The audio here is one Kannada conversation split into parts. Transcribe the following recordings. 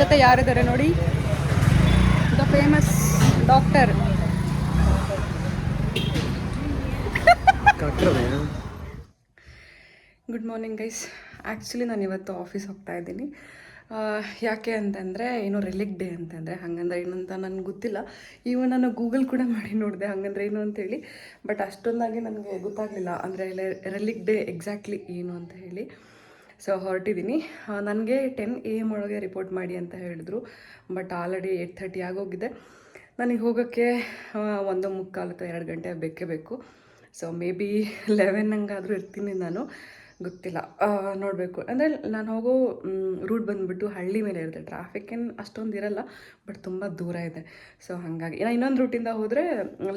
ಜೊತೆ ಯಾರಿದ್ದಾರೆ ನೋಡಿ? The famous doctor good morning guys actually ನಾನು ಇವತ್ತು ಆಫೀಸ್ ಹೋಗ್ತಾ ಇದ್ದೀನಿ. ಯಾಕೆ ಅಂತಂದರೆ, ಏನೋ ರಿಲಿಕ್ ಡೇ ಅಂತಂದರೆ, ಹಾಗಂದ್ರೆ ಏನು ಅಂತ ನನಗೆ ಗೊತ್ತಿಲ್ಲ. ಈವನ್ ನಾನು ಗೂಗಲ್ ಕೂಡ ಮಾಡಿ ನೋಡಿದೆ ಹಾಗಂದ್ರೆ ಏನು ಅಂತೇಳಿ ಬಟ್ ಅಷ್ಟೊಂದಾಗಿ ನನಗೆ ಗೊತ್ತಾಗಲಿಲ್ಲ. ಅಂದರೆ ರಿಲಿಕ್ ಡೇ ಎಕ್ಸಾಕ್ಟ್ಲಿ ಏನು ಅಂತ ಹೇಳಿ. ಸೊ ಹೊರಟಿದ್ದೀನಿ. ನನಗೆ ಟೆನ್ ಎ ಎಂ ಒಳಗೆ ರಿಪೋರ್ಟ್ ಮಾಡಿ ಅಂತ ಹೇಳಿದ್ರು ಬಟ್ ಆಲ್ರೆಡಿ ಏಯ್ಟ್ ಥರ್ಟಿ ಆಗೋಗಿದೆ. ನನಗೆ ಹೋಗೋಕ್ಕೆ ಒಂದು ಮುಕ್ಕಾಲು ಅಥವಾ ಎರಡು ಗಂಟೆ ಬೇಕೇ ಬೇಕು. ಸೊ ಮೇ ಬಿ ಲೆವೆನ್ ಹಂಗಾದರೂ ಇರ್ತೀನಿ ನಾನು. ಗೊತ್ತಿಲ್ಲ. ನೋಡಬೇಕು. ಅಂದರೆ ನಾನು ಹೋಗೋ ರೂಟ್ ಬಂದುಬಿಟ್ಟು ಹಳ್ಳಿ ಮೇಲೆ ಇರುತ್ತೆ. ಟ್ರಾಫಿಕ್ ಏನು ಅಷ್ಟೊಂದು ಇರಲ್ಲ ಬಟ್ ತುಂಬ ದೂರ ಇದೆ. ಸೊ ಹಾಗಾಗಿ ನಾನು ಇನ್ನೊಂದು ರೂಟಿಂದ ಹೋದರೆ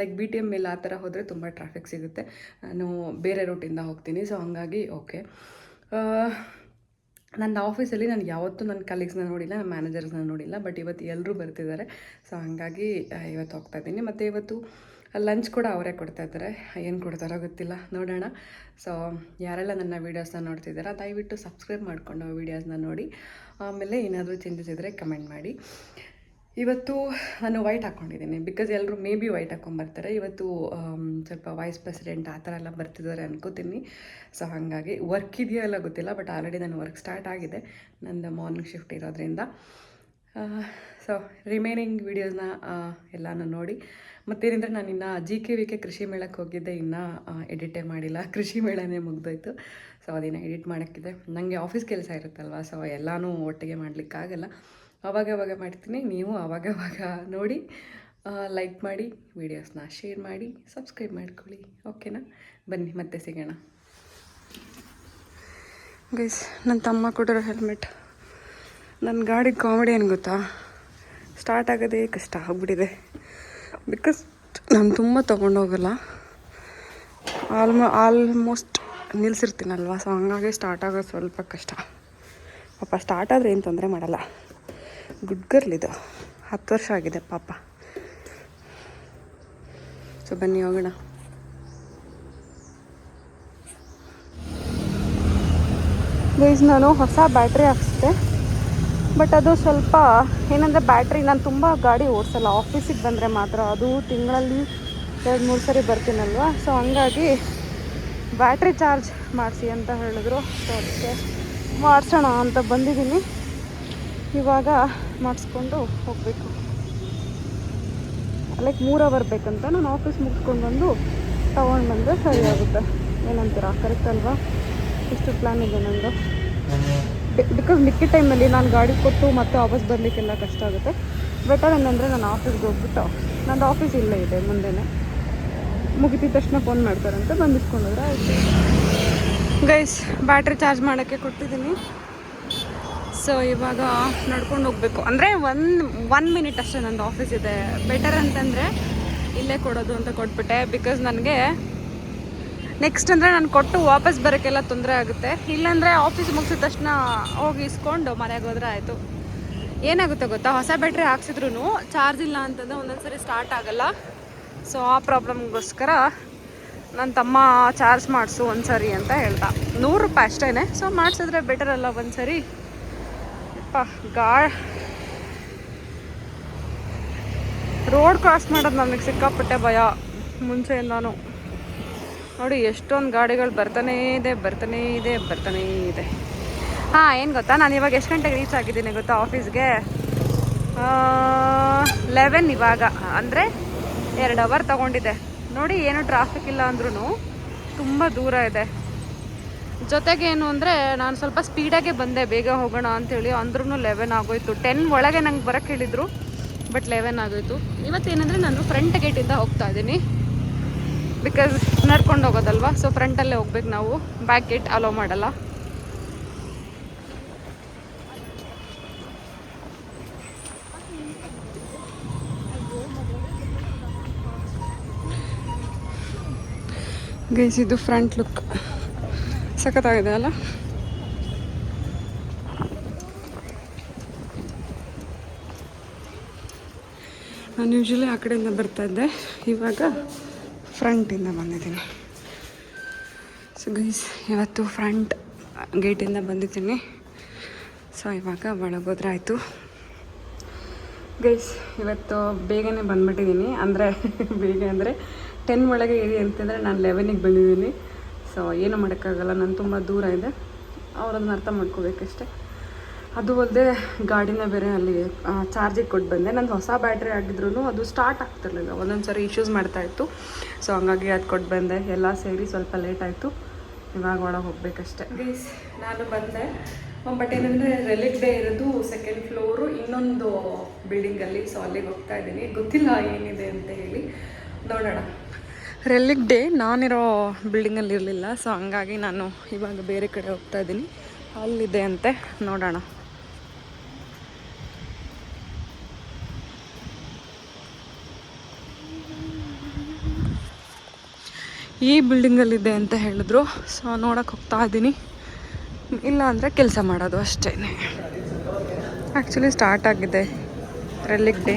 ಲೈಕ್ ಬಿ ಟಿ ಎಂ ಮೇಲೆ ಆ ಥರ ಹೋದರೆ ತುಂಬ ಟ್ರಾಫಿಕ್ ಸಿಗುತ್ತೆ. ನಾನು ಬೇರೆ ರೂಟಿಂದ ಹೋಗ್ತೀನಿ. ಸೊ ಹಾಗಾಗಿ ಓಕೆ ನನ್ನ ಆಫೀಸಲ್ಲಿ ನಾನು ಯಾವತ್ತೂ ನನ್ನ ಕಲೀಗ್ಸ್ನ ನೋಡಿಲ್ಲ, ನನ್ನ ಮ್ಯಾನೇಜರ್ಸ್ನ ನೋಡಿಲ್ಲ ಬಟ್ ಇವತ್ತು ಎಲ್ಲರೂ ಬರ್ತಿದ್ದಾರೆ. ಸೊ ಹಾಗಾಗಿ ಇವತ್ತು ಹೋಗ್ತಾ ಇದ್ದೀನಿ. ಮತ್ತು ಇವತ್ತು ಲಂಚ್ ಕೂಡ ಅವರೇ ಕೊಡ್ತಾ ಇದ್ದಾರೆ. ಏನು ಕೊಡ್ತಾರೋ ಗೊತ್ತಿಲ್ಲ. ನೋಡೋಣ. ಸೊ ಯಾರೆಲ್ಲ ನನ್ನ ವೀಡಿಯೋಸ್ನ ನೋಡ್ತಿದ್ದಾರೆ, ದಯವಿಟ್ಟು ಸಬ್ಸ್ಕ್ರೈಬ್ ಮಾಡಿಕೊಂಡು ವೀಡಿಯೋಸ್ನ ನೋಡಿ. ಆಮೇಲೆ ಏನಾದರೂ ಚೇಂಜಸ್ ಇದ್ದರೆ ಕಮೆಂಟ್ ಮಾಡಿ. ಇವತ್ತು ನಾನು ವೈಟ್ ಹಾಕ್ಕೊಂಡಿದ್ದೀನಿ ಬಿಕಾಸ್ ಎಲ್ಲರೂ ಮೇ ಬಿ ವೈಟ್ ಹಾಕ್ಕೊಂಬರ್ತಾರೆ ಇವತ್ತು ಸ್ವಲ್ಪ ವೈಸ್ ಪ್ರೆಸಿಡೆಂಟ್ ಆ ಥರ ಎಲ್ಲ ಬರ್ತಿದ್ದಾರೆ ಅನ್ಕೋತೀನಿ. ಸೊ ಹಾಗಾಗಿ ವರ್ಕ್ ಇದೆಯೋ ಎಲ್ಲ ಗೊತ್ತಿಲ್ಲ ಬಟ್ ಆಲ್ರೆಡಿ ನಾನು ವರ್ಕ್ ಸ್ಟಾರ್ಟ್ ಆಗಿದೆ. ನಂದು ಮಾರ್ನಿಂಗ್ ಶಿಫ್ಟ್ ಇರೋದ್ರಿಂದ. ಸೊ ರಿಮೈನಿಂಗ್ ವೀಡಿಯೋಸ್ನ ಎಲ್ಲನೂ ನೋಡಿ. ಮತ್ತೇನೆಂದರೆ ನಾನು ಇನ್ನು ಜಿ ಕೆ ವಿ ಕೆ ಕೃಷಿ ಮೇಳಕ್ಕೆ ಹೋಗಿದ್ದೆ. ಇನ್ನೂ ಎಡಿಟೇ ಮಾಡಿಲ್ಲ. ಕೃಷಿ ಮೇಳನೇ ಮುಗ್ದೋಯ್ತು. ಸೊ ಅದನ್ನು ಎಡಿಟ್ ಮಾಡೋಕ್ಕಿದೆ. ನನಗೆ ಆಫೀಸ್ ಕೆಲಸ ಇರುತ್ತಲ್ವ? ಸೊ ಎಲ್ಲನೂ ಒಟ್ಟಿಗೆ ಮಾಡಲಿಕ್ಕಾಗಲ್ಲ. ಅವಾಗ ಅವಾಗ ಮಾಡ್ತೀನಿ. ನೀವು ಅವಾಗವಾಗ ನೋಡಿ ಲೈಕ್ ಮಾಡಿ ವೀಡಿಯೋಸ್ನ ಶೇರ್ ಮಾಡಿ ಸಬ್ಸ್ಕ್ರೈಬ್ ಮಾಡ್ಕೊಳ್ಳಿ. ಓಕೆನಾ ಬನ್ನಿ, ಮತ್ತೆ ಸಿಗೋಣ. ಗೈಸ್ ನನ್ನ ತಮ್ಮ ಕೊಟ್ಟಿರೋ ಹೆಲ್ಮೆಟ್ ನನ್ನ ಗಾಡಿ ಕಾಮಿಡಿ ಏನು ಗೊತ್ತಾ? ಸ್ಟಾರ್ಟ್ ಆಗೋದೇ ಕಷ್ಟ, ಆಗ್ಬಿಟ್ಟಿದೆ. ಬಿಕಾಸ್ ನಾನು ತುಂಬ ತೊಗೊಂಡೋಗಲ್ಲ ಆಲ್ಮೋ ಆಲ್ಮೋಸ್ಟ್ ನಿಲ್ಲಿಸಿರ್ತೀನಲ್ವ ಸೊ ಹಂಗಾಗಿ ಸ್ಟಾರ್ಟ್ ಆಗೋದು ಸ್ವಲ್ಪ ಕಷ್ಟ. ಪಾಪ ಸ್ಟಾರ್ಟ್ ಆದರೆ ಏನು ತೊಂದರೆ ಮಾಡಲ್ಲ. ಗುಡ್ ಗರ್ಲ್ ಇದು. ಹತ್ತು ವರ್ಷ ಆಗಿದೆ ಪಾಪ. ಸೊ, ಬನ್ನಿ, ಹೋಗೋಣ. ಗೈಸ್ ನಾನು ಹೊಸ ಬ್ಯಾಟ್ರಿ ಹಾಕ್ಸಿದೆ ಬಟ್ ಅದು ಸ್ವಲ್ಪ ಏನಂದರೆ ಬ್ಯಾಟ್ರಿ ನಾನು ತುಂಬ ಗಾಡಿ ಓಡಿಸಲ್ಲ. ಆಫೀಸಿಗೆ ಬಂದರೆ ಮಾತ್ರ. ಅದು ತಿಂಗಳಲ್ಲಿ ಎರಡು, ಮೂರು ಸರಿ ಬರ್ತೀನಲ್ವ? ಸೊ, ಹಂಗಾಗಿ ಬ್ಯಾಟ್ರಿ ಚಾರ್ಜ್ ಮಾಡಿಸಿ ಅಂತ ಹೇಳಿದ್ರು. ಸೊ ಅದಕ್ಕೆ ಮಾಡಿಸೋಣ ಅಂತ ಬಂದಿದ್ದೀನಿ. ಇವಾಗ ಮಾಡಿಸ್ಕೊಂಡು ಹೋಗಬೇಕು. ಲೈಕ್ ಮೂರು ಅವರ್ ಬೇಕಂತ ನಾನು ಆಫೀಸ್ ಮುಗಿಸ್ಕೊಂಡು ಬಂದು ತೊಗೊಂಡು ಬಂದರೆ ಸರಿ ಆಗುತ್ತೆ. ಏನಂತೀರಾ? ಕರೆಕ್ಟ್ ಅಲ್ವಾ? ಇಷ್ಟು ಪ್ಲ್ಯಾನ್ ಇದೆ ನಂದು. ಬಿಕಾಸ್ ಮಿಕ್ಕಿ ಟೈಮಲ್ಲಿ ನಾನು ಗಾಡಿ ಕೊಟ್ಟು ಮತ್ತೆ ವಾಪಸ್ ಬರಲಿಕ್ಕೆಲ್ಲ ಕಷ್ಟ ಆಗುತ್ತೆ. ಬೆಟರ್ ಏನಂದರೆ ನಾನು ಆಫೀಸ್ಗೆ ಹೋಗ್ಬಿಟ್ಟು, ನಂದು ಆಫೀಸ್ ಇಲ್ಲೇ ಇದೆ ಮುಂದೆನೇ. ಮುಗಿದ ತಕ್ಷಣ ಫೋನ್ ಮಾಡ್ತಾರಂತ ಬಂದು ಇಸ್ಕೊಂಡೋದ್ರೆ ಆಯಿತು. ಗೈಸ್ ಬ್ಯಾಟ್ರಿ ಚಾರ್ಜ್ ಮಾಡೋಕ್ಕೆ ಕೊಟ್ಟಿದ್ದೀನಿ. ಸೊ ಇವಾಗ ನಡ್ಕೊಂಡು ಹೋಗಬೇಕು. ಅಂದರೆ ಒನ್ ಒನ್ ಮಿನಿಟ್ ಅಷ್ಟೇ ನಂದು ಆಫೀಸ್ ಇದೆ. ಬೆಟರ್ ಅಂತಂದರೆ ಇಲ್ಲೇ ಕೊಡೋದು ಅಂತ ಕೊಟ್ಬಿಟ್ಟೆ. ಬಿಕಾಸ್ ನನಗೆ ನೆಕ್ಸ್ಟ್ ಅಂದರೆ ನಾನು ಕೊಟ್ಟು ವಾಪಸ್ ಬರೋಕ್ಕೆಲ್ಲ ತೊಂದರೆ ಆಗುತ್ತೆ. ಇಲ್ಲಾಂದರೆ ಆಫೀಸ್ ಮುಗಿಸಿದ ತಕ್ಷಣ ಹೋಗಿ ಇಸ್ಕೊಂಡು ಮನೆಗೆ ಹೋದ್ರೆ ಆಯಿತು. ಏನಾಗುತ್ತೆ ಗೊತ್ತಾ? ಹೊಸ ಬ್ಯಾಟ್ರಿ ಹಾಕ್ಸಿದ್ರು ಚಾರ್ಜ್ ಇಲ್ಲ ಅಂತಂದರೆ ಒಂದೊಂದ್ಸರಿ ಸ್ಟಾರ್ಟ್ ಆಗಲ್ಲ. ಸೊ ಆ ಪ್ರಾಬ್ಲಮ್ಗೋಸ್ಕರ ನನ್ನ ತಮ್ಮ ಚಾರ್ಜ್ ಮಾಡಿಸು ಒಂದು ಸರಿ ಅಂತ ಹೇಳ್ತಾ ನೂರು ರೂಪಾಯಿ ಅಷ್ಟೇ ಸೊ ಮಾಡಿಸಿದ್ರೆ ಬೆಟರ್ ಅಲ್ಲ ಒಂದು ಸರಿ ಅಪ್ಪ ಗಾ ರೋಡ್ ಕ್ರಾಸ್ ಮಾಡೋದು ನನಗೆ ಸಿಕ್ಕಾಪಟ್ಟೆ ಭಯ. ಮುಂಚೆಯಿಂದಾನು ನೋಡಿ, ಎಷ್ಟೊಂದು ಗಾಡಿಗಳು ಬರ್ತಾನೇ ಇದೆ ಬರ್ತಾನೇ ಇದೆ ಬರ್ತಾನೇ ಇದೆ. ಹಾಂ, ಏನು ಗೊತ್ತಾ? ನಾನು ಇವಾಗ ಎಷ್ಟು ಗಂಟೆಗೆ ರೀಚ್ ಆಗಿದ್ದೀನಿ ಗೊತ್ತಾ ಆಫೀಸ್ಗೆ ಲೆವೆನ್ ಇವಾಗ. ಅಂದರೆ ಎರಡು ಅವರ್ ತಗೊಂಡಿದೆ ನೋಡಿ, ಏನು ಟ್ರಾಫಿಕ್ ಇಲ್ಲ ಅಂದ್ರೂ ತುಂಬ ದೂರ ಇದೆ. ಜೊತೆಗೆ ಏನು ಅಂದರೆ ನಾನು ಸ್ವಲ್ಪ ಸ್ಪೀಡಾಗೆ ಬಂದೆ, ಬೇಗ ಹೋಗೋಣ ಅಂಥೇಳಿ ಅಂದ್ರೂ ಲೆವೆನ್ ಆಗೋಯ್ತು. ಟೆನ್ ಒಳಗೆ ನಂಗೆ ಬರೋಕ್ಕೆ ಹೇಳಿದರು, ಬಟ್ ಲೆವೆನ್ ಆಗೋಯ್ತು. ಇವತ್ತೇನೆಂದರೆ ನಾನು ಫ್ರಂಟ್ ಗೇಟಿಂದ ಹೋಗ್ತಾ ಇದ್ದೀನಿ. ಬಿಕಾಸ್ ನಡ್ಕೊಂಡು ಹೋಗೋದಲ್ವಾ ಸೊ ಫ್ರಂಟಲ್ಲೇ ಹೋಗ್ಬೇಕು ನಾವು. ಬ್ಯಾಕ್ ಗೇಟ್ ಅಲೋ ಮಾಡಲ್ಲ. ಗೈಸ್ ಇದು ಫ್ರಂಟ್ ಲುಕ್ ಸಖತ್ತಾಗಿದೆ ಅಲ್ಲ? ನಾನು ಯೂಶ್ವಲಿ ಆ ಕಡೆಯಿಂದ ಬರ್ತಾ ಇದ್ದೆ. ಇವಾಗ ಫ್ರಂಟಿಂದ ಬಂದಿದ್ದೀನಿ. ಸೊ ಗೈಸ್ ಇವತ್ತು ಫ್ರಂಟ್ ಗೇಟಿಂದ ಬಂದಿದ್ದೀನಿ. ಸೊ ಇವಾಗ ಒಳಗೋದ್ರೆ ಆಯಿತು. ಗೈಸ್ ಇವತ್ತು ಬೇಗನೆ ಬಂದ್ಬಿಟ್ಟಿದ್ದೀನಿ. ಅಂದರೆ ಬೇಗ ಅಂದರೆ ಟೆನ್ ಒಳಗೆ ಇರಿ ಅಂತಂದರೆ ನಾನು ಲೆವೆನಿಗೆ ಬಂದಿದ್ದೀನಿ. ಸೊ, ಏನು ಮಾಡೋಕ್ಕಾಗಲ್ಲ, ನಾನು ತುಂಬ ದೂರ ಇದೆ. ಅವರದನ್ನ ಅರ್ಥ ಮಾಡ್ಕೋಬೇಕಷ್ಟೆ. ಅದು ಅಲ್ಲದೆ ಗಾಡಿನ ಬೇರೆ ಅಲ್ಲಿ ಚಾರ್ಜಿಗೆ ಕೊಟ್ಟು ಬಂದೆ. ನಂದು ಹೊಸ ಬ್ಯಾಟ್ರಿ ಆಗಿದ್ರು ಅದು ಸ್ಟಾರ್ಟ್ ಆಗ್ತಿರ್ಲಿಲ್ಲ. ಒಂದೊಂದು ಸರಿ ಇಶ್ಯೂಸ್ ಮಾಡ್ತಾಯಿತ್ತು ಸೊ ಹಂಗಾಗಿ ಅದು ಕೊಟ್ಟು ಬಂದೆ. ಎಲ್ಲ ಸೇರಿ ಸ್ವಲ್ಪ ಲೇಟ್ ಆಯಿತು. ಇವಾಗ ಒಳಗೆ ಹೋಗ್ಬೇಕಷ್ಟೆ. ಪ್ಲೀಸ್ ನಾನು ಬಂದೆ. ಬಟ್ ಏನಂದರೆ ರೆಲಿಕ್ ಡೇ ಇರೋದು ಸೆಕೆಂಡ್ ಫ್ಲೋರು ಇನ್ನೊಂದು ಬಿಲ್ಡಿಂಗಲ್ಲಿ ಸೊ ಅಲ್ಲಿಗೆ ಹೋಗ್ತಾ ಇದ್ದೀನಿ. ಗೊತ್ತಿಲ್ಲ ಏನಿದೆ ಅಂತ ಹೇಳಿ. ನೋಡೋಣ. ರೆಲಿಕ್ ಡೇ ನಾನಿರೋ ಬಿಲ್ಡಿಂಗಲ್ಲಿ ಇರಲಿಲ್ಲ ಸೊ ಹಂಗಾಗಿ ನಾನು ಇವಾಗ ಬೇರೆ ಕಡೆ ಹೋಗ್ತಾ ಇದ್ದೀನಿ. ಅಲ್ಲಿದೆ ಅಂತೆ, ನೋಡೋಣ. ಈ ಬಿಲ್ಡಿಂಗಲ್ಲಿದೆ ಅಂತ ಹೇಳಿದ್ರು ಸೊ ನೋಡೋಕೆ ಹೋಗ್ತಾ ಇದ್ದೀನಿ. ಇಲ್ಲ ಅಂದರೆ ಕೆಲಸ ಮಾಡೋದು ಅಷ್ಟೇ ಆ್ಯಕ್ಚುಲಿ ಸ್ಟಾರ್ಟ್ ಆಗಿದೆ ರೆಲಿಕ್ ಡೇ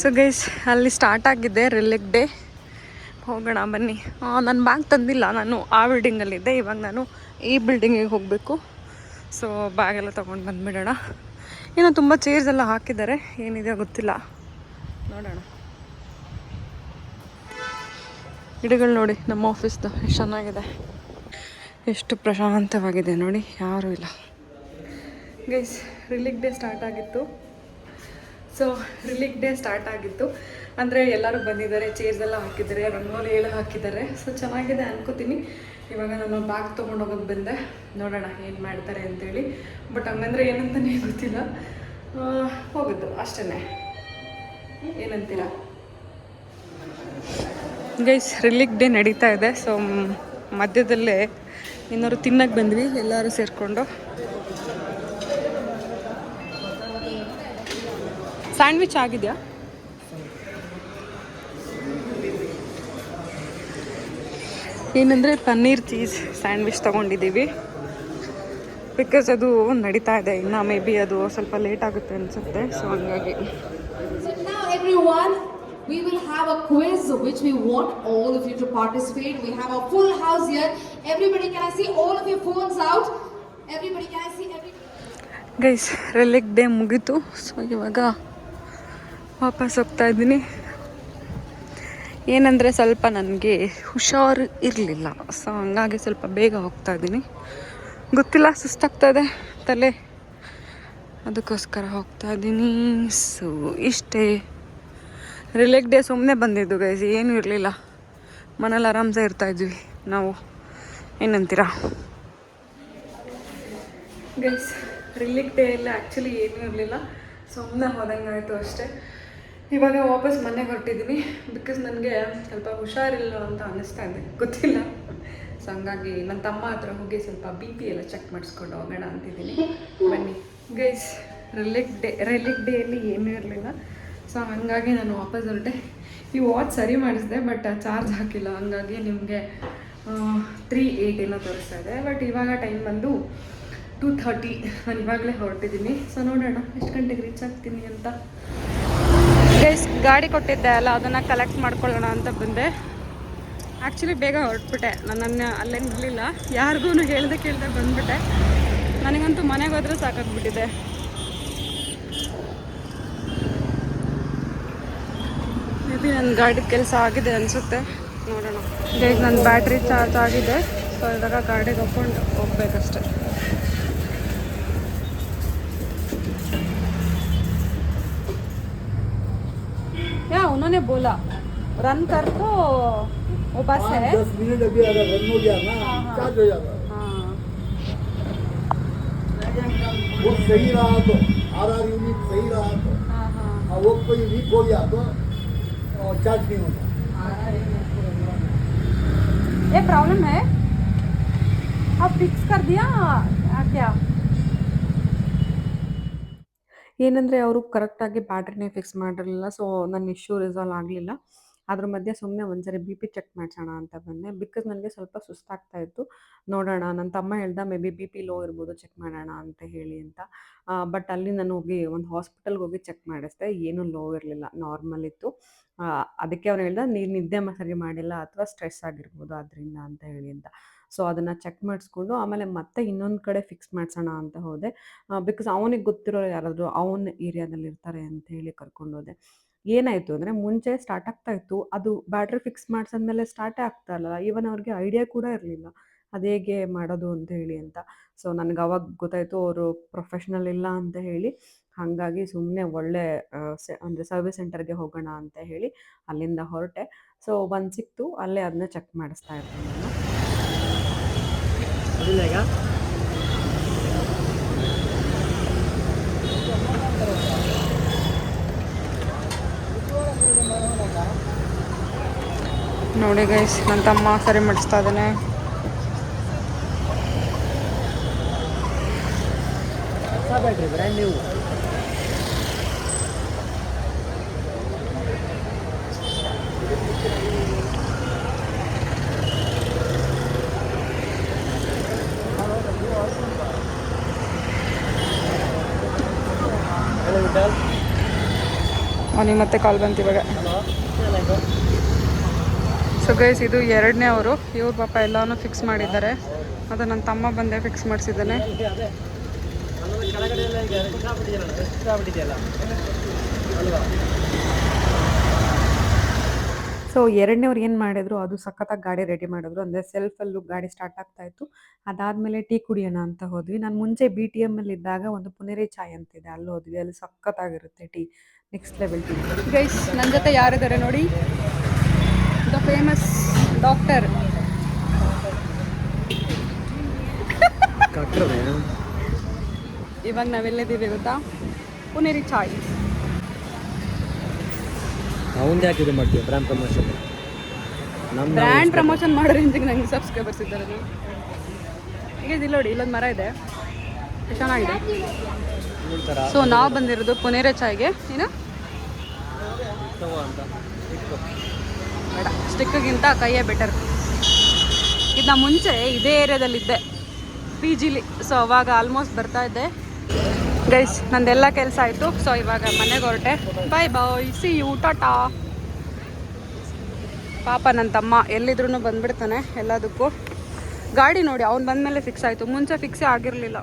ಸೊ ಗೈಸ್ ಅಲ್ಲಿ ಸ್ಟಾರ್ಟ್ ಆಗಿದೆ ರಿಲಿಕ್ ಡೇ ಹೋಗೋಣ, ಬನ್ನಿ. ನನ್ನ ಬ್ಯಾಗ್ ತಂದಿಲ್ಲ ನಾನು, ಆ ಬಿಲ್ಡಿಂಗಲ್ಲಿದ್ದೆ ಇವಾಗ ನಾನು ಈ ಬಿಲ್ಡಿಂಗಿಗೆ ಹೋಗಬೇಕು. ಸೊ ಬ್ಯಾಗೆಲ್ಲ ತೊಗೊಂಡು ಬಂದುಬಿಡೋಣ. ಏನೋ ತುಂಬ ಚೇರ್ಸ್ ಎಲ್ಲ ಹಾಕಿದ್ದಾರೆ. ಏನಿದೆ ಗೊತ್ತಿಲ್ಲ. ನೋಡೋಣ. ಗಿಡಗಳು ನೋಡಿ, ನಮ್ಮ ಆಫೀಸ್ದು ಎಷ್ಟು ಚೆನ್ನಾಗಿದೆ. ಎಷ್ಟು ಪ್ರಶಾಂತವಾಗಿದೆ ನೋಡಿ. ಯಾರೂ ಇಲ್ಲ. ಗೈಸ್ ರಿಲಿಕ್ ಡೇ ಸ್ಟಾರ್ಟ್ ಆಗಿತ್ತು. ಸೊ ರಿಲಿಕ್ ಡೇ ಸ್ಟಾರ್ಟ್ ಆಗಿತ್ತು. ಅಂದರೆ ಎಲ್ಲರೂ ಬಂದಿದ್ದಾರೆ ಚೇರ್ಸ್ ಎಲ್ಲ ಹಾಕಿದ್ದಾರೆ ರಂಗೋಲಿ ಎಲ್ಲ ಹಾಕಿದ್ದಾರೆ. ಸೊ ಚೆನ್ನಾಗಿದೆ ಅನ್ಕೋತೀನಿ. ಇವಾಗ ನಾನು ಬ್ಯಾಗ್ ತೊಗೊಂಡು ಹೋಗೋದು ಬಂದೆ. ನೋಡೋಣ ಏನು ಮಾಡ್ತಾರೆ ಅಂತೇಳಿ. ಬಟ್ ಹಂಗಂದ್ರೆ ಏನಂತಲೇ ಗೊತ್ತಿಲ್ಲ. ಹೋಗೋದು ಅಷ್ಟೇ ಏನಂತೀರ? ಗೈಸ್ ರಿಲಿಕ್ ಡೇ ನಡೀತಾ ಇದೆ. ಸೊ ಮಧ್ಯದಲ್ಲೇ ಇನ್ನವರು ತಿನ್ನಕ್ಕೆ ಬಂದ್ವಿ, ಎಲ್ಲರೂ ಸೇರಿಕೊಂಡು. ಸ್ಯಾಂಡ್ವಿಚ್ ಆಗಿದೆಯಾ ಏನಂದರೆ ಪನ್ನೀರ್ ಚೀಸ್ ಸ್ಯಾಂಡ್ವಿಚ್ ತೊಗೊಂಡಿದ್ದೀವಿ ಬಿಕಾಸ್ ಅದು ನಡೀತಾ ಇದೆ ಇನ್ನು ಮೇ ಬಿ ಅದು ಸ್ವಲ್ಪ ಲೇಟ್ ಆಗುತ್ತೆ ಅನಿಸುತ್ತೆ ಸೊ ಹಂಗಾಗಿ we will have a quiz which we want all of you to participate. We have a full house here. Everybody, can I see all of your phones out? Everybody, can I see everybody? Guys relic day ಮುಗೀತು ಸೊ ಇವಾಗ ವಾಪಸ್ ಹೋಗ್ತಾ ಇದ್ದೀನಿ. ಏನಂದರೆ ಸ್ವಲ್ಪ ನನಗೆ ಹುಷಾರು ಇರಲಿಲ್ಲ. ಸೊ ಹಂಗಾಗಿ ಸ್ವಲ್ಪ ಬೇಗ ಹೋಗ್ತಾ ಇದ್ದೀನಿ. ಗೊತ್ತಿಲ್ಲ, ಸುಸ್ತಾಗ್ತಾ ಇದೆ ತಲೆ. ಅದಕ್ಕೋಸ್ಕರ ಹೋಗ್ತಾ ಇದ್ದೀನಿ. ಸೊ ಇಷ್ಟೇ. ರಿಲೇಕ್ ಡೇ ಸುಮ್ಮನೆ ಬಂದಿದ್ದು ಗೈಸ್ ಏನೂ ಇರಲಿಲ್ಲ. ಮನೇಲಿ ಆರಾಮ್ಸೆ ಇರ್ತಾ ಇದ್ವಿ ನಾವು. ಏನಂತೀರಾ? ಗೈಸ್ ರಿಲಿಕ್ ಡೇ ಎಲ್ಲ ಆ್ಯಕ್ಚುಲಿ ಏನೂ ಇರಲಿಲ್ಲ. ಸುಮ್ಮನೆ ಹೋದಂಗಾಯಿತು ಅಷ್ಟೇ. ಇವಾಗ ವಾಪಸ್ ಮನೆಗೆ ಹೊರಟಿದ್ದೀನಿ ಬಿಕಾಸ್ ನನಗೆ ಸ್ವಲ್ಪ ಹುಷಾರಿಲ್ಲ ಅಂತ ಅನ್ನಿಸ್ತಾ ಇದೆ. ಗೊತ್ತಿಲ್ಲ. ಸೊ ಹಂಗಾಗಿ ನನ್ನ ತಮ್ಮ ಹತ್ರ ಹೋಗಿ ಸ್ವಲ್ಪ ಬಿ ಪಿ ಎಲ್ಲ ಚೆಕ್ ಮಾಡಿಸ್ಕೊಂಡು ಹೋಗೋಣ ಅಂತಿದ್ದೀನಿ ಬನ್ನಿ. ಗೈಸ್ ರಿಲಿಕ್ ಡೇ ರಿಲಿಕ್ ಡೇಯಲ್ಲಿ ಏನೂ ಇರಲಿಲ್ಲ. ಸೊ ಹಾಗಾಗಿ ನಾನು ವಾಪಸ್ ಹೊರಟೆ. ಈ ವಾಚ್ ಸರಿ ಮಾಡಿಸಿದೆ ಬಟ್ ಚಾರ್ಜ್ ಹಾಕಿಲ್ಲ. ಹಂಗಾಗಿ ನಿಮಗೆ ತ್ರೀ ಏಯ್ಟ್ ಏನೋ ತೋರಿಸ್ತಾ ಇದೆ. ಬಟ್ ಇವಾಗ ಟೈಮ್ ಬಂದು ಟೂ ಥರ್ಟಿ ನಾನು ಇವಾಗಲೇ ಹೊರಟಿದ್ದೀನಿ ಸೊ ನೋಡೋಣ, ಎಷ್ಟು ಗಂಟೆಗೆ ರೀಚ್ ಆಗ್ತೀನಿ ಅಂತ. ಗೈಸ್ ಗಾಡಿ ಕೊಟ್ಟಿದ್ದೆ ಅಲ್ಲ, ಅದನ್ನು ಕಲೆಕ್ಟ್ ಮಾಡ್ಕೊಳ್ಳೋಣ ಅಂತ ಬಂದೆ. ಆ್ಯಕ್ಚುಲಿ ಬೇಗ ಹೊರಟ್ಬಿಟ್ಟೆ. ನನ್ನನ್ನು ಅಲ್ಲೇ ಇರಲಿಲ್ಲ ಯಾರಿಗೂ ಹೇಳ್ದೆ ಕೇಳ್ದೆ ಬಂದುಬಿಟ್ಟೆ. ನನಗಂತೂ ಮನೆಗೆ ಹೋದ್ರೆ ಸಾಕಾಗ್ಬಿಟ್ಟಿದೆ. ಮೇ ಬಿ ನನ್ನ ಗಾಡಿ ಕೆಲಸ ಆಗಿದೆ ಅನಿಸುತ್ತೆ. ನೋಡೋಣ. ಗೈಸ್ ನನ್ನ ಬ್ಯಾಟ್ರಿ ಚಾರ್ಜ್ ಆಗಿದೆ. ಸೊ ಇವಾಗ ಗಾಡಿಗೆ ಹಾಕ್ಕೊಂಡು ಹೋಗ್ಬೇಕಷ್ಟೆ. या उन्होंने बोला? रन कर तो वो बस है। दस मिनट अभी अगर रन हो गया ना चार्ज हो। जाता हाँ। वो सही रहा तो आर आर यूनिट सही रहा तो। हाँ हाँ। और वो कोई वीक हो गया तो चार्ज नहीं होता। ये प्रॉब्लम है। आप फिक्स कर दिया क्या ಏನಂದರೆ ಅವರು ಕರೆಕ್ಟಾಗಿ ಬ್ಯಾಟ್ರಿನೇ ಫಿಕ್ಸ್ ಮಾಡಿರಲಿಲ್ಲ ಸೊ ನನ್ನ ಇಶ್ಯೂ ರಿಸಾಲ್ವ್ ಆಗಲಿಲ್ಲ. ಅದ್ರ ಮಧ್ಯೆ ಸುಮ್ಮನೆ ಒಂದ್ಸರಿ ಬಿ ಪಿ ಚೆಕ್ ಮಾಡ್ಸೋಣ ಅಂತ ಬಂದೆ. ಬಿಕಾಸ್ ನನಗೆ ಸ್ವಲ್ಪ ಸುಸ್ತಾಗ್ತಾ ಇತ್ತು. ನೋಡೋಣ ನನ್ನ ತಮ್ಮ ಹೇಳ್ದ maybe B P low ಇರ್ಬೋದು ಚೆಕ್ ಮಾಡೋಣ ಅಂತ ಹೇಳಿ ಅಂತ. ಬಟ್ ಅಲ್ಲಿ ನಾನು ಹೋಗಿ ಒಂದು ಹಾಸ್ಪಿಟಲ್ಗೆ ಹೋಗಿ ಚೆಕ್ ಮಾಡಿಸ್ದೆ. ಏನೂ ಲೋ ಇರಲಿಲ್ಲ ನಾರ್ಮಲ್ ಇತ್ತು. ಅದಕ್ಕೆ ಅವ್ನು ಹೇಳ್ದ ನೀನು ನಿದ್ದೆ ಸರಿ ಮಾಡಿಲ್ಲ ಅಥವಾ ಸ್ಟ್ರೆಸ್ ಆಗಿರ್ಬೋದು ಅದರಿಂದ ಅಂತ ಹೇಳಿ ಅಂತ. ಸೊ, ಅದನ್ನು ಚೆಕ್ ಮಾಡಿಸ್ಕೊಂಡು ಆಮೇಲೆ ಮತ್ತೆ ಇನ್ನೊಂದು ಕಡೆ ಫಿಕ್ಸ್ ಮಾಡಿಸೋಣ ಅಂತ ಹೋದೆ. ಬಿಕಾಸ್ ಅವನಿಗೆ ಗೊತ್ತಿರೋ ಯಾರಾದರೂ ಅವನ ಏರಿಯಾದಲ್ಲಿ ಇರ್ತಾರೆ ಅಂತ ಹೇಳಿ ಕರ್ಕೊಂಡು ಹೋದೆ. ಏನಾಯಿತು ಅಂದರೆ ಮುಂಚೆ ಸ್ಟಾರ್ಟ್ ಆಗ್ತಾ ಇತ್ತು, ಅದು ಬ್ಯಾಟ್ರಿ ಫಿಕ್ಸ್ ಮಾಡಿಸಿದ್ಮೇಲೆ ಸ್ಟಾರ್ಟೇ ಆಗ್ತಾ ಇರಲಿಲ್ಲ ಈವನ್ ಅವ್ರಿಗೆ ಐಡಿಯಾ ಕೂಡ ಇರಲಿಲ್ಲ. ಅದು ಹೇಗೆ ಮಾಡೋದು ಅಂತ ಹೇಳಿ ಅಂತ. ಸೊ ನನಗೆ ಅವಾಗ ಗೊತ್ತಾಯಿತು ಅವರು ಪ್ರೊಫೆಷನಲ್ ಇಲ್ಲ ಅಂತ ಹೇಳಿ. ಹಾಗಾಗಿ ಸುಮ್ಮನೆ ಒಳ್ಳೆ ಅಂದರೆ ಸರ್ವಿಸ್ ಸೆಂಟರ್ಗೆ ಹೋಗೋಣ ಅಂತ ಹೇಳಿ ಅಲ್ಲಿಂದ ಹೊರಟೆ. ಸೊ ಒಂದು ಸಿಕ್ತು. ಅಲ್ಲೇ ಅದನ್ನ ಚೆಕ್ ಮಾಡಿಸ್ತಾ ಇರ್ತೀನಿ ನಾನು. ನೋಡಿ ಗೈಸ್ ನನ್ನ ತಮ್ಮ ಸರಿ ಮಾಡಿಸ್ತಾ ಇದ್ದಾನೆ. ಅವನಿಗೆ ಮತ್ತೆ ಕಾಲ್ ಬಂತು ಇವಾಗ. ಸೊ ಗೈಸ್ ಇದು ಎರಡನೇ ಅವರು. ಇವ್ರ ಪಾಪ ಎಲ್ಲಾನು ಫಿಕ್ಸ್ ಮಾಡಿದ್ದಾರೆ. ಅದು ನನ್ನ ತಮ್ಮ ಬಂದೆ ಫಿಕ್ಸ್ ಮಾಡಿಸಿದ್ದಾನೆ. ಸೊ ಎರಡನೇವ್ರು ಏನು ಮಾಡಿದ್ರು ಅದು ಸಖತ್ತಾಗಿ ಗಾಡಿ ರೆಡಿ ಮಾಡಿದ್ರು. ಅಂದರೆ ಸೆಲ್ಫಲ್ಲೂ ಗಾಡಿ ಸ್ಟಾರ್ಟ್ ಆಗ್ತಾ ಇತ್ತು. ಅದಾದಮೇಲೆ ಟೀ ಕುಡಿಯೋಣ ಅಂತ ಹೋದ್ವಿ. ನಾನು ಮುಂಚೆ ಬಿ ಟಿ ಎಮ್ಮಲ್ಲಿ ಇದ್ದಾಗ ಒಂದು ಪುನೇರಿ ಚಾಯ್ ಅಂತಿದೆ. ಅಲ್ಲಿ ಹೋದ್ವಿ. ಅಲ್ಲಿ ಸಖತ್ತಾಗಿರುತ್ತೆ tea. Next level tea. Guys ನನ್ನ ಜೊತೆ ಯಾರಿದ್ದಾರೆ ನೋಡಿ? ದ ಫೇಮಸ್ ಡಾಕ್ಟರ್ ಇವಾಗ ನಾವೆಲ್ಲಿದ್ದೀವಿ ಗೊತ್ತಾ? ಪುನೇರಿ ಚಾಯ್. ಅವಂದು ಇದು ಮಾಡ್ತೀವಿ ಬ್ರ್ಯಾಂಡ್ ಪ್ರಮೋಷನ್ ನಮ್ಮ ಬ್ರ್ಯಾಂಡ್ ಪ್ರಮೋಷನ್ ಮಾಡೋ ರೇಂಜಿಗೆ ನಂಗೆ ಸಬ್ಸ್ಕ್ರೈಬರ್ಸ್ ಇದ್ದಾರೆ ಈಗ ಇದು ನೋಡಿ ಇಲ್ಲೊಂದು ಮರ ಇದೆ. ಚೆನ್ನಾಗಿದೆ. ಸೊ ನಾವು ಬಂದಿರೋದು ಪುನೇರೆ ಚಾಯ್ಗೆ. ಏನು. ಬೇಡ ಸ್ಟಿಕ್ಗಿಂತ ಕೈಯೇ ಬೆಟರ್ ಇದು ನಾ ಮುಂಚೆ ಇದೇ ಏರಿಯಾದಲ್ಲಿದ್ದೆ ಪಿ ಜಿಲಿ ಸೊ ಅವಾಗ ಆಲ್ಮೋಸ್ಟ್ ಬರ್ತಾ ಇದ್ದೆ. ಗೈಸ್ ನಂದೆಲ್ಲ ಕೆಲಸ ಆಯಿತು. ಸೊ ಇವಾಗ ಮನೆಗೆ ಹೊರಟೆ. Bye bye see you Tata ಪಾಪ ನನ್ನ ತಮ್ಮ ಎಲ್ಲಿದ್ರೂ ಬಂದ್ಬಿಡ್ತಾನೆ ಎಲ್ಲದಕ್ಕೂ. ಗಾಡಿ ನೋಡಿ, ಅವ್ನು ಬಂದಮೇಲೆ ಫಿಕ್ಸ್ ಆಯಿತು. ಮುಂಚೆ ಫಿಕ್ಸ್ ಆಗಿರಲಿಲ್ಲ.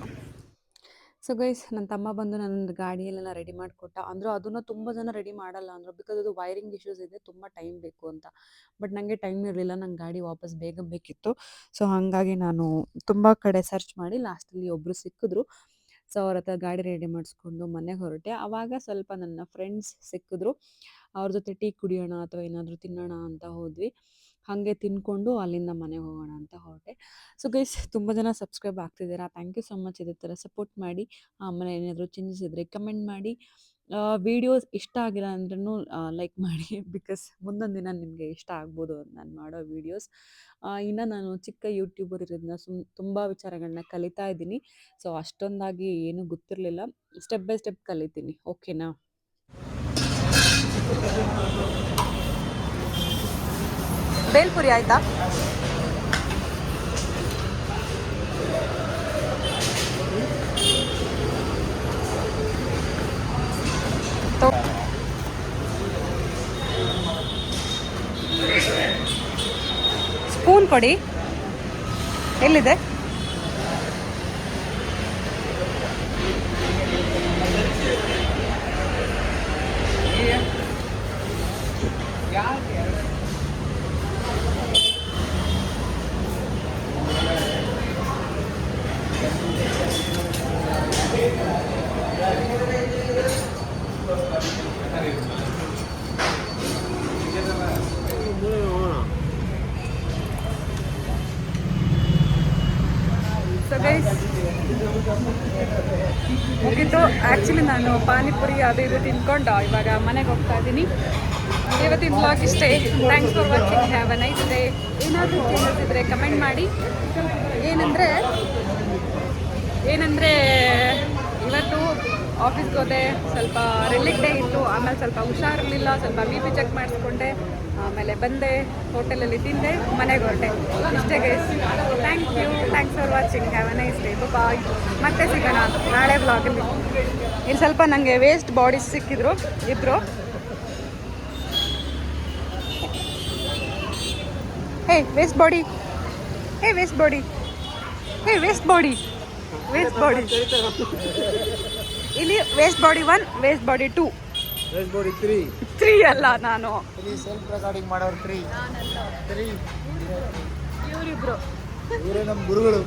ಸೊ ಗೈಸ್ ನನ್ನ ತಮ್ಮ ಬಂದು ನನ್ನ ಗಾಡಿಯಲ್ಲೆಲ್ಲ ರೆಡಿ ಮಾಡಿಕೊಟ್ಟ. ಅಂದರೂ ಅದನ್ನು ತುಂಬ ಜನ ರೆಡಿ ಮಾಡಲ್ಲ ಅಂದರು. ಬಿಕಾಸ್ ಅದು ವೈರಿಂಗ್ ಇಶ್ಯೂಸ್ ಇದೆ, ತುಂಬ ಟೈಮ್ ಬೇಕು ಅಂತ. ಬಟ್ ನನಗೆ ಟೈಮ್ ಇರಲಿಲ್ಲ. ನಂಗೆ ಗಾಡಿ ವಾಪಸ್ ಬೇಗ ಬೇಕಿತ್ತು. ಸೊ ಹಾಗಾಗಿ ನಾನು ತುಂಬ ಕಡೆ ಸರ್ಚ್ ಮಾಡಿ ಲಾಸ್ಟಲ್ಲಿ ಒಬ್ಬರು ಸಿಕ್ಕಿದ್ರು. ಸೊ ಅವ್ರ ಹತ್ರ ಗಾಡಿ ರೆಡಿ ಮಾಡಿಸ್ಕೊಂಡು ಮನೆಗೆ ಹೊರಟೆ. ಆವಾಗ ಸ್ವಲ್ಪ ನನ್ನ ಫ್ರೆಂಡ್ಸ್ ಸಿಕ್ಕಿದ್ರು. ಅವ್ರ ಜೊತೆ ಟೀ ಕುಡಿಯೋಣ ಅಥವಾ ಏನಾದರೂ ತಿನ್ನೋಣ ಅಂತ ಹೋದ್ವಿ. ಹಾಗೆ ತಿನ್ಕೊಂಡು ಅಲ್ಲಿಂದ ಮನೆಗೆ ಹೋಗೋಣ ಅಂತ ಹೊರಟೆ. ಸೊ ಗೈಸ್ ತುಂಬ ಜನ ಸಬ್ಸ್ಕ್ರೈಬ್ ಆಗ್ತಿದ್ದೀರಾ? ಥ್ಯಾಂಕ್ ಯು ಸೊ ಮಚ್ ಇದೇ ಥರ ಸಪೋರ್ಟ್ ಮಾಡಿ ಆಮೇಲೆ ಏನಾದರೂ ಚೇಂಜಸ್ ಇದ್ದರೆ ಕಮೆಂಟ್ ಮಾಡಿ. ವಿಡಿಯೋಸ್ ಇಷ್ಟ ಆಗಿಲ್ಲ ಅಂದ್ರೂ ಲೈಕ್ ಮಾಡಿ. ಬಿಕಾಸ್ ಮುಂದೊಂದು ದಿನ ನಿಮಗೆ ಇಷ್ಟ ಆಗ್ಬೋದು ನಾನು ಮಾಡೋ ವೀಡಿಯೋಸ್. ಇನ್ನು ನಾನು ಚಿಕ್ಕ ಯೂಟ್ಯೂಬರ್ ಇರೋದನ್ನ ಸುಮ್, ತುಂಬ ವಿಚಾರಗಳನ್ನ ಕಲಿತಾ ಇದ್ದೀನಿ. ಸೊ ಅಷ್ಟೊಂದಾಗಿ ಏನೂ ಗೊತ್ತಿರಲಿಲ್ಲ. ಸ್ಟೆಪ್ ಬೈ ಸ್ಟೆಪ್ ಕಲಿತೀನಿ. ಓಕೆನಾ ಬೇಲ್ಪುರಿ ಆಯ್ತಾ? ಸ್ಪೂನ್ ಕೊಡಿ. ಎಲ್ಲಿದೆ ಸೊ ಗೈಸ್ ಮುಗೀತು. ಆ್ಯಕ್ಚುಲಿ ನಾನು ಪಾನಿಪುರಿ ಅದು ಇದು ತಿನ್ಕೊಂಡು ಇವಾಗ ಮನೆಗೆ ಹೋಗ್ತಾ ಇದ್ದೀನಿ. ಇವತ್ತಿನ ಬ್ಲಾಗ್ ಇಷ್ಟೇ. Thanks for watching have a nice day ಏನಾದರೂ ಚೇಂಜಸ್ ಕಮೆಂಟ್ ಮಾಡಿ. ಏನಂದರೆ ಏನಂದರೆ, ಇವತ್ತು ಆಫೀಸ್ಗೆ ಹೋದೆ ಸ್ವಲ್ಪ ರಿಲಿಕ್ ಡೇ ಇತ್ತು, ಆಮೇಲೆ ಸ್ವಲ್ಪ ಹುಷಾರಿರಲಿಲ್ಲ, ಸ್ವಲ್ಪ ಬಿ ಪಿ ಚೆಕ್ ಮಾಡಿಸ್ಕೊಂಡೆ, ಆಮೇಲೆ ಬಂದೆ, ಹೋಟೆಲಲ್ಲಿ ತಿಂದೆ, ಮನೆಗೆ ಹೊರಟೆ. ಇಷ್ಟೇ guys thank you thanks for watching have a nice day bye ಮತ್ತೆ ಸಿಗೋಣ ನಾಳೆ ಬ್ಲಾಗಲ್ಲಿ ಇಲ್ಲಿ ಸ್ವಲ್ಪ ನನಗೆ ವೇಸ್ಟ್ ಬಾಡೀಸ್ ಸಿಕ್ಕಿದ್ರು ಇಬ್ಬರು hey waste body hey waste body hey waste body waste body ಇಲ್ಲಿ waste body one waste body two body three three ಅಲ್ಲ ನಾನು. ಇಲ್ಲಿ ಸೆಲ್ಫ್ ರೆಕಾರ್ಡಿಂಗ್ ಮಾಡೋರು ತ್ರೀ ತ್ರೀ ಇವರಿಬ್ರು. ಇವರೇ ನಮ್ಮ ಗುರುಗಳು.